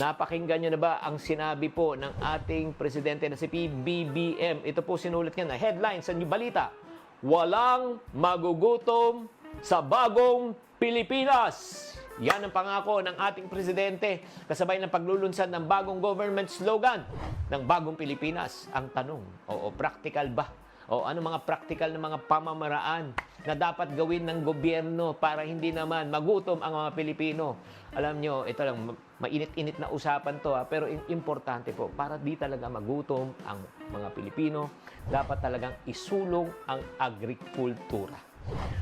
Napakinggan nyo na ba ang sinabi po ng ating presidente na si PBBM? Ito po sinulat niya na headline sa Balita. Walang magugutom sa bagong Pilipinas. Yan ang pangako ng ating presidente kasabay ng paglulunsad ng bagong government slogan ng bagong Pilipinas. Ang tanong, oo, practical ba? O ano mga practical na mga pamamaraan na dapat gawin ng gobyerno para hindi naman magutom ang mga Pilipino. Alam nyo, ito lang, ma- mainit-init na usapan to ha, pero importante po, para di talaga magutom ang mga Pilipino, dapat talagang isulong ang agrikultura.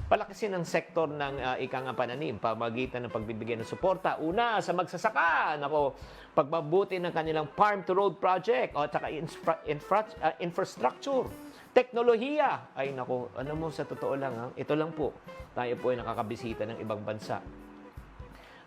Palakasin ang sektor ng uh, ikang pananim pamagitan ng pagbibigay ng suporta. Una, sa magsasaka, nako, pagbabuti ng kanilang farm to road project o at saka infra- infra- uh, infrastructure. Teknolohiya. Ay nako, ano mo sa totoo lang ha? Ito lang po. Tayo po ay nakakabisita ng ibang bansa.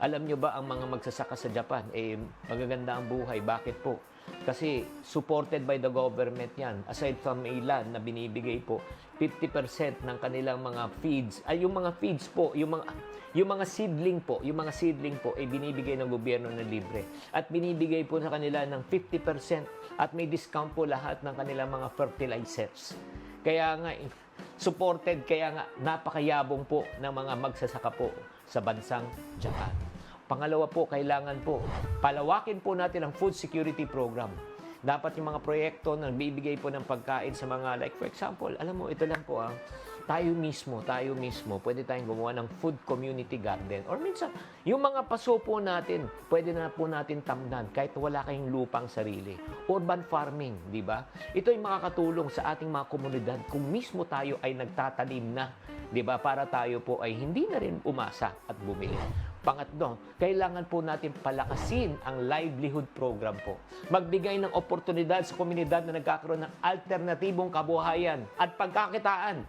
Alam nyo ba ang mga magsasaka sa Japan, eh, magaganda ang buhay. Bakit po? Kasi supported by the government yan. Aside from land na binibigay po, 50% ng kanilang mga feeds, ay yung mga feeds po, yung mga, yung mga seedling po, yung mga seedling po, ay binibigay ng gobyerno na libre. At binibigay po sa kanila ng 50% at may discount po lahat ng kanilang mga fertilizers. Kaya nga, eh, supported, kaya nga napakayabong po ng mga magsasaka po sa bansang Japan. Pangalawa po, kailangan po, palawakin po natin ang food security program. Dapat yung mga proyekto na bibigay po ng pagkain sa mga, like for example, alam mo, ito lang po ah, tayo mismo, tayo mismo, pwede tayong gumawa ng food community garden. Or minsan, yung mga paso po natin, pwede na po natin tamnan kahit wala kayong lupang sarili. Urban farming, di ba? Ito ay makakatulong sa ating mga komunidad kung mismo tayo ay nagtatanim na, di ba? Para tayo po ay hindi na rin umasa at bumili. Pangatlo, kailangan po natin palakasin ang livelihood program po. Magbigay ng oportunidad sa komunidad na nagkakaroon ng alternatibong kabuhayan at pagkakitaan.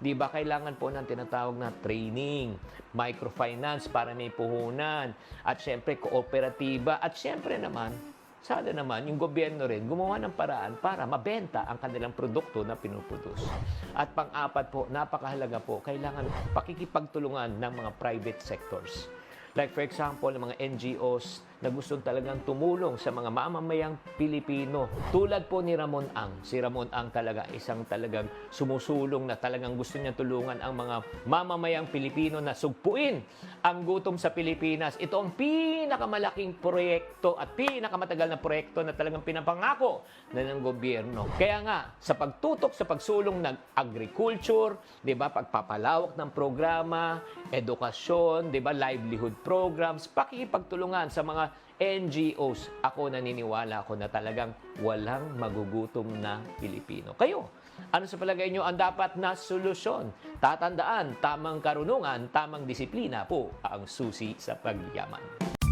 Di ba kailangan po ng tinatawag na training, microfinance para may puhunan, at syempre kooperatiba, at syempre naman, sana naman yung gobyerno rin gumawa ng paraan para mabenta ang kanilang produkto na pinuproduce. At pang-apat po, napakahalaga po, kailangan pakikipagtulungan ng mga private sectors. Like for example, mga NGOs na gustong talagang tumulong sa mga mamamayang Pilipino. Tulad po ni Ramon Ang. Si Ramon Ang talaga isang talagang sumusulong na talagang gusto niya tulungan ang mga mamamayang Pilipino na sugpuin ang gutom sa Pilipinas. Ito ang pinakamalaking proyekto at pinakamatagal na proyekto na talagang pinapangako na ng gobyerno. Kaya nga, sa pagtutok sa pagsulong ng agriculture, 'di ba, pagpapalawak ng programa, edukasyon, 'di ba, livelihood programs, pakikipagtulungan sa mga NGOs. Ako naniniwala ako na talagang walang magugutom na Pilipino. Kayo, ano sa palagay nyo ang dapat na solusyon? Tatandaan, tamang karunungan, tamang disiplina po ang susi sa pagyaman.